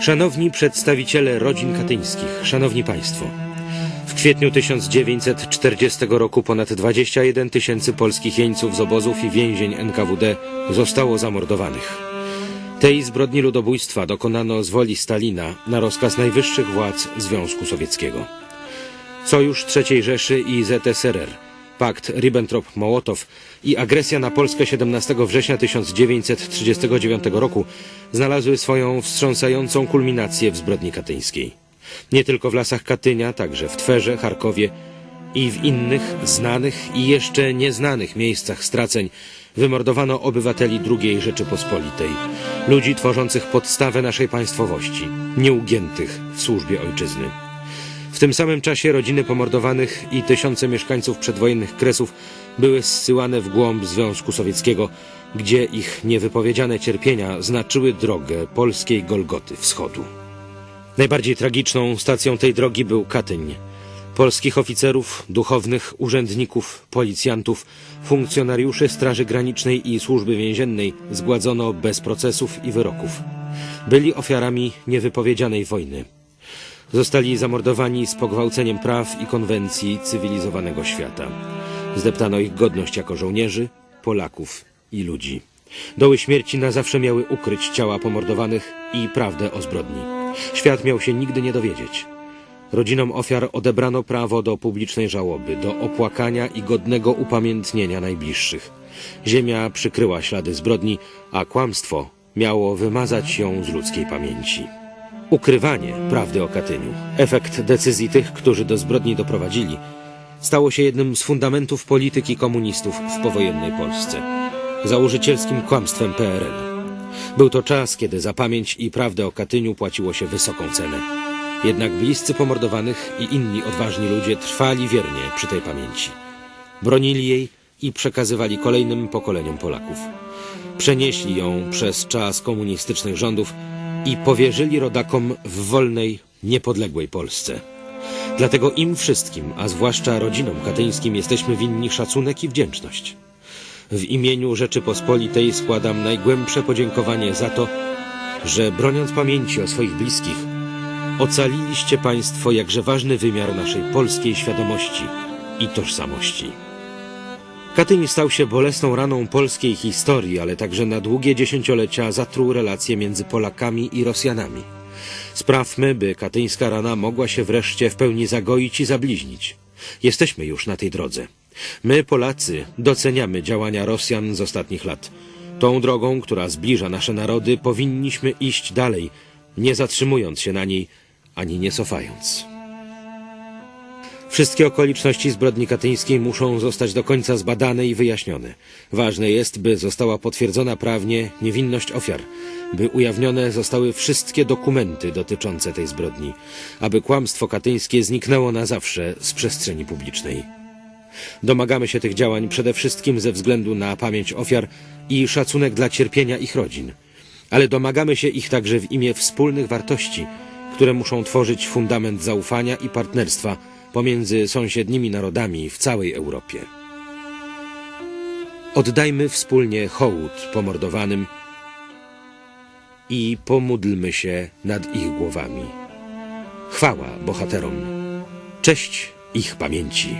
Szanowni przedstawiciele rodzin katyńskich, szanowni państwo. W kwietniu 1940 roku ponad 21 tysięcy polskich jeńców z obozów i więzień NKWD zostało zamordowanych. Tej zbrodni ludobójstwa dokonano z woli Stalina na rozkaz najwyższych władz Związku Sowieckiego. Sojusz III Rzeszy i ZSRR, pakt Ribbentrop-Mołotow i agresja na Polskę 17 września 1939 roku znalazły swoją wstrząsającą kulminację w zbrodni katyńskiej. Nie tylko w lasach Katynia, także w Twerze, Charkowie i w innych znanych i jeszcze nieznanych miejscach straceń wymordowano obywateli II Rzeczypospolitej, ludzi tworzących podstawę naszej państwowości, nieugiętych w służbie ojczyzny. W tym samym czasie rodziny pomordowanych i tysiące mieszkańców przedwojennych Kresów były zsyłane w głąb Związku Sowieckiego, gdzie ich niewypowiedziane cierpienia znaczyły drogę polskiej Golgoty Wschodu. Najbardziej tragiczną stacją tej drogi był Katyń. Polskich oficerów, duchownych, urzędników, policjantów, funkcjonariuszy Straży Granicznej i Służby Więziennej zgładzono bez procesów i wyroków. Byli ofiarami niewypowiedzianej wojny. Zostali zamordowani z pogwałceniem praw i konwencji cywilizowanego świata. Zdeptano ich godność jako żołnierzy, Polaków i ludzi. Doły śmierci na zawsze miały ukryć ciała pomordowanych i prawdę o zbrodni. Świat miał się nigdy nie dowiedzieć. Rodzinom ofiar odebrano prawo do publicznej żałoby, do opłakania i godnego upamiętnienia najbliższych. Ziemia przykryła ślady zbrodni, a kłamstwo miało wymazać ją z ludzkiej pamięci. Ukrywanie prawdy o Katyniu, efekt decyzji tych, którzy do zbrodni doprowadzili, stało się jednym z fundamentów polityki komunistów w powojennej Polsce, założycielskim kłamstwem PRL. Był to czas, kiedy za pamięć i prawdę o Katyniu płaciło się wysoką cenę. Jednak bliscy pomordowanych i inni odważni ludzie trwali wiernie przy tej pamięci. Bronili jej i przekazywali kolejnym pokoleniom Polaków. Przenieśli ją przez czas komunistycznych rządów i powierzyli rodakom w wolnej, niepodległej Polsce. Dlatego im wszystkim, a zwłaszcza rodzinom katyńskim, jesteśmy winni szacunek i wdzięczność. W imieniu Rzeczypospolitej składam najgłębsze podziękowanie za to, że broniąc pamięci o swoich bliskich, ocaliliście Państwo jakże ważny wymiar naszej polskiej świadomości i tożsamości. Katyń stał się bolesną raną polskiej historii, ale także na długie dziesięciolecia zatruł relacje między Polakami i Rosjanami. Sprawmy, by katyńska rana mogła się wreszcie w pełni zagoić i zabliźnić. Jesteśmy już na tej drodze. My, Polacy, doceniamy działania Rosjan z ostatnich lat. Tą drogą, która zbliża nasze narody, powinniśmy iść dalej, nie zatrzymując się na niej, ani nie cofając. Wszystkie okoliczności zbrodni katyńskiej muszą zostać do końca zbadane i wyjaśnione. Ważne jest, by została potwierdzona prawnie niewinność ofiar, by ujawnione zostały wszystkie dokumenty dotyczące tej zbrodni, aby kłamstwo katyńskie zniknęło na zawsze z przestrzeni publicznej. Domagamy się tych działań przede wszystkim ze względu na pamięć ofiar i szacunek dla cierpienia ich rodzin, ale domagamy się ich także w imię wspólnych wartości, które muszą tworzyć fundament zaufania i partnerstwa pomiędzy sąsiednimi narodami w całej Europie. Oddajmy wspólnie hołd pomordowanym i pomódlmy się nad ich głowami. Chwała bohaterom, cześć ich pamięci.